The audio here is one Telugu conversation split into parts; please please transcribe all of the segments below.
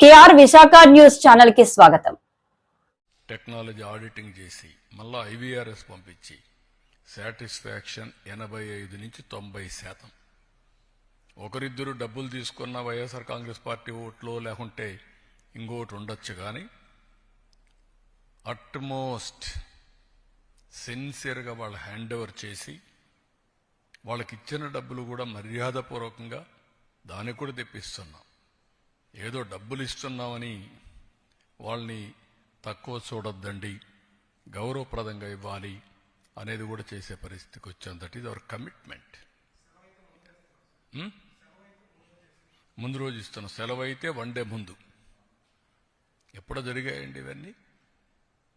కేఆర్ విశాఖ న్యూస్ ఛానల్కి స్వాగతం. టెక్నాలజీ ఆడిటింగ్ చేసి మళ్ళా ఐవీఆర్ఎస్ పంపించి సాటిస్ఫాక్షన్ ఎనభై ఐదు నుంచి తొంభై శాతం. ఒకరిద్దరు డబ్బులు తీసుకున్న వైఎస్ఆర్ కాంగ్రెస్ పార్టీ ఓట్లో లేకుంటే ఇంకోటి ఉండొచ్చు కానీ అట్మోస్ట్ సిన్సియర్గా వాళ్ళు హ్యాండ్ ఓవర్ చేసి వాళ్ళకి ఇచ్చిన డబ్బులు కూడా మర్యాదపూర్వకంగా దాన్ని కూడా తెప్పిస్తున్నాం. ఏదో డబ్బులు ఇస్తున్నామని వాళ్ళని తక్కువ చూడొద్దండి గౌరవప్రదంగా ఇవ్వాలి అనేది కూడా చేసే పరిస్థితికి వచ్చాం. దట్ ఈజ్ అవర్ కమిట్మెంట్ ముందు రోజు ఇస్తున్న. సెలవు అయితే వన్ డే ముందు. ఎప్పుడో జరిగాయండి ఇవన్నీ?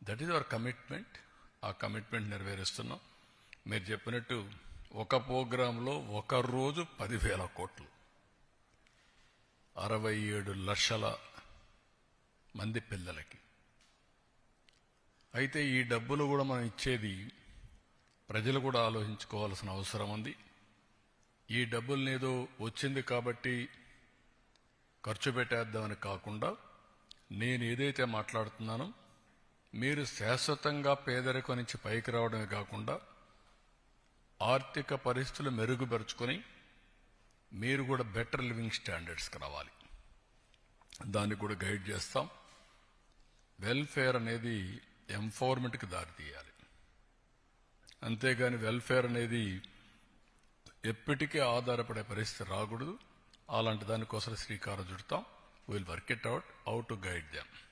దట్ ఈజ్ అవర్ కమిట్మెంట్ ఆ కమిట్మెంట్ నెరవేరుస్తున్నాం. మీరు చెప్పినట్టు ఒక ప్రోగ్రాంలో ఒక రోజు పదివేల కోట్లు. అరవై ఏడు లక్షల మంది పిల్లలకి. అయితే ఈ డబ్బులు కూడా మనం ఇచ్చేది ప్రజలు కూడా ఆలోచించుకోవాల్సిన అవసరం ఉంది. ఈ డబ్బుల్ని ఏదో వచ్చింది కాబట్టి ఖర్చు పెట్టేద్దామని కాకుండా నేను ఏదైతే మాట్లాడుతున్నానో మీరు శాశ్వతంగా పేదరికం నుంచి పైకి రావడమే కాకుండా ఆర్థిక పరిస్థితులు మెరుగుపరుచుకొని మీరు కూడా బెటర్ లివింగ్ స్టాండర్డ్స్కి రావాలి. దాన్ని కూడా గైడ్ చేస్తాం. వెల్ఫేర్ అనేది ఎంఫోర్మెంట్కి దారితీయాలి అంతేగాని వెల్ఫేర్ అనేది ఎప్పటికీ ఆధారపడే పరిస్థితి రాకూడదు. అలాంటి దానికోసం శ్రీకారం చుడతాం. Will work it out how to guide them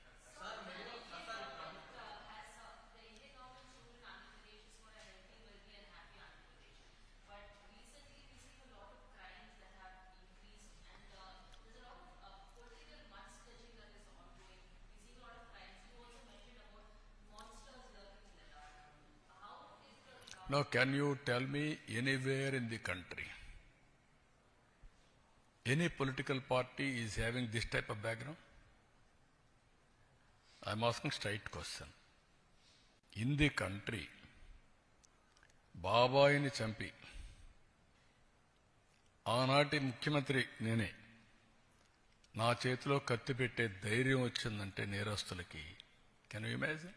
Now, can you tell me anywhere in the country, any political party is having this type of background? I'm asking straight question. In the country, బాబాయిని చంపి ఆనాటి ముఖ్యమంత్రి నేనే నా చేతిలో కత్తి పెట్టే ధైర్యం వచ్చిందంటే నేరస్తులకి కెన్ యూ ఇమాజిన్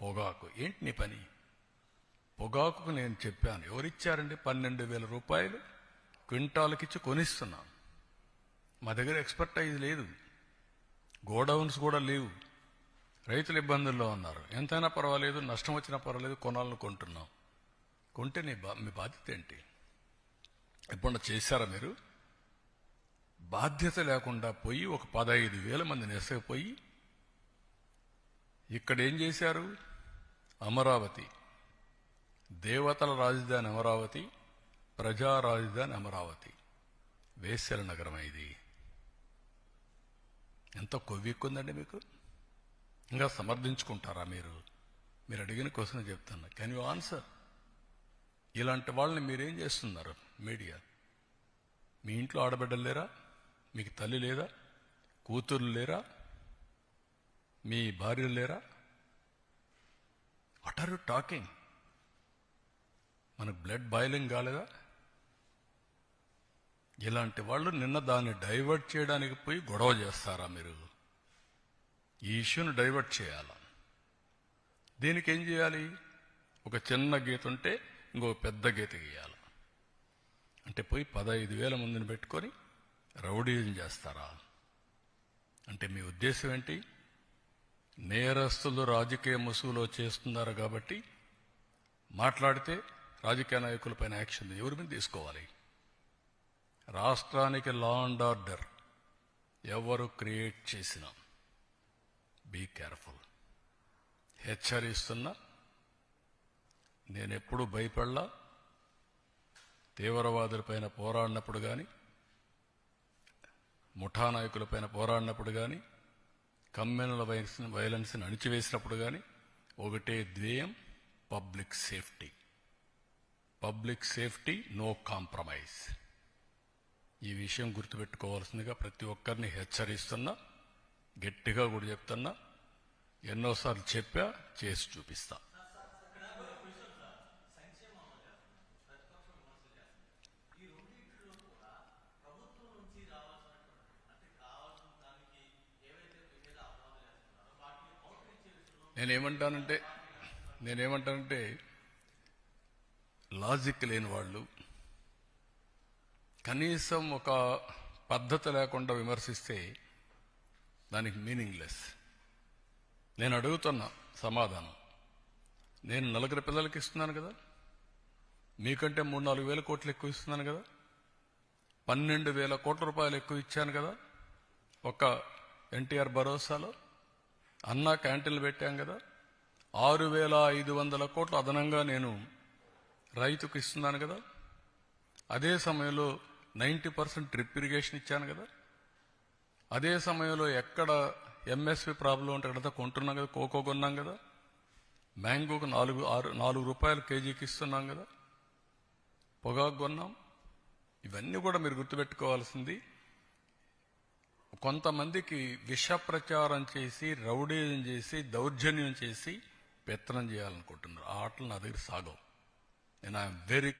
పొగాకు. ఏంటి నీ పని? పొగాకుకు నేను చెప్పాను. ఎవరిచ్చారండి? పన్నెండు వేల రూపాయలు క్వింటాలకిచ్చి కొనిస్తున్నాను. మా దగ్గర ఎక్స్పర్టైజ్ లేదు. గోడౌన్స్ కూడా లేవు. రైతులు ఇబ్బందుల్లో ఉన్నారు. ఎంతైనా పర్వాలేదు నష్టం వచ్చినా పర్వాలేదు కొనాలని కొంటున్నాం. కొంటే నీ బా మీ బాధ్యత ఏంటి? ఎప్పుడన్నా చేశారా మీరు? బాధ్యత లేకుండా పోయి ఒక పదహైదు వేల మంది నెసగిపోయి ఇక్కడ ఏం చేశారు? అమరావతి. దేవతల రాజధాని అమరావతి ప్రజా రాజధాని అమరావతి. వేశ్యల నగరం ఇది. ఎంత కొవ్వెక్కుందండి మీకు? ఇంకా సమర్థించుకుంటారా మీరు? మీరు అడిగిన క్వశ్చన్ చెప్తున్నా. కెన్ యూ ఆన్సర్ ఇలాంటి వాళ్ళని మీరేం చేస్తున్నారు మీడియా? మీ ఇంట్లో ఆడబిడ్డలు లేరా? మీకు తల్లి లేదా? కూతురు లేరా? మీ భార్యలు లేరా? వాట్ ఆర్ యు టాకింగ్ మనకు బ్లడ్ బాయిలింగ్ కాలేదా? ఇలాంటి వాళ్ళు నిన్న దాన్ని డైవర్ట్ చేయడానికి పోయి గొడవ చేస్తారా మీరు? ఈ ఇష్యూని డైవర్ట్ చేయాలా? దీనికి ఏం చేయాలి? ఒక చిన్న గీత ఉంటే ఇంకో పెద్ద గీత గీయాలి? అంటే పోయి పదహైదు వేల మందిని పెట్టుకొని రౌడీజం చేస్తారా? అంటే మీ ఉద్దేశం ఏంటి? నేరస్తులు రాజకీయ ముసుగులో చేస్తున్నారు కాబట్టి మాట్లాడితే రాజకీయ నాయకులపైన యాక్షన్ ఎవరి మీద తీసుకోవాలి? రాష్ట్రానికి లా అండ్ ఆర్డర్ ఎవరు క్రియేట్ చేసినా బీ కేర్ఫుల్ హెచ్చరిస్తున్నా నేనెప్పుడు భయపడలా తీవ్రవాదులపైన పోరాడినప్పుడు కానీ ముఠా నాయకులపైన పోరాడినప్పుడు కానీ కమ్యూనల్ వైలెన్స్ వైలెన్స్ని అణిచివేసినప్పుడు కానీ ఒకటే ధ్యేయం public safety. Public safety no compromise. ఈ విషయం గుర్తుపెట్టుకోవాల్సిందిగా ప్రతి ఒక్కరిని హెచ్చరిస్తున్నా గట్టిగా కూడా చెప్తున్నా ఎన్నోసార్లు చెప్పా చేసి చూపిస్తా. నేనేమంటానంటే నేనేమంటానంటే లాజిక్ లేని వాళ్ళు కనీసం ఒక పద్ధతి లేకుండా విమర్శిస్తే దానికి మీనింగ్లెస్ నేను అడుగుతున్నా సమాధానం నేను నలుగురు పిల్లలకి ఇస్తున్నాను కదా మీకంటే మూడు నాలుగు వేల కోట్లు ఎక్కువ ఇస్తున్నాను కదా పన్నెండు వేల కోట్ల రూపాయలు ఎక్కువ ఇచ్చాను కదా ఒక ఎన్టీఆర్ భరోసాలో అన్నా క్యాంటీన్లు పెట్టాం కదా. ఆరు వేల ఐదు వందల కోట్లు అదనంగా నేను రైతుకు ఇస్తున్నాను కదా. అదే సమయంలో నైంటీ పర్సెంట్ డ్రిప్ ఇరిగేషన్ ఇచ్చాను కదా. అదే సమయంలో ఎక్కడ ఎంఎస్పి ప్రాబ్లం ఉంటే అక్కడ కొంటున్నాం కదా. కోకో కొన్నాం కదా. మ్యాంగోకు నాలుగు ఆరు నాలుగు రూపాయలు కేజీకి ఇస్తున్నాం కదా. పొగాకు కొన్నాం. ఇవన్నీ కూడా మీరు గుర్తుపెట్టుకోవాల్సింది. కొంతమందికి విష ప్రచారం చేసి రౌడీజం చేసి దౌర్జన్యం చేసి పెత్తనం చేయాలనుకుంటున్నారు. ఆ ఆటలు నా దగ్గర సాగవు. నేను ఐఎమ్ వెరీ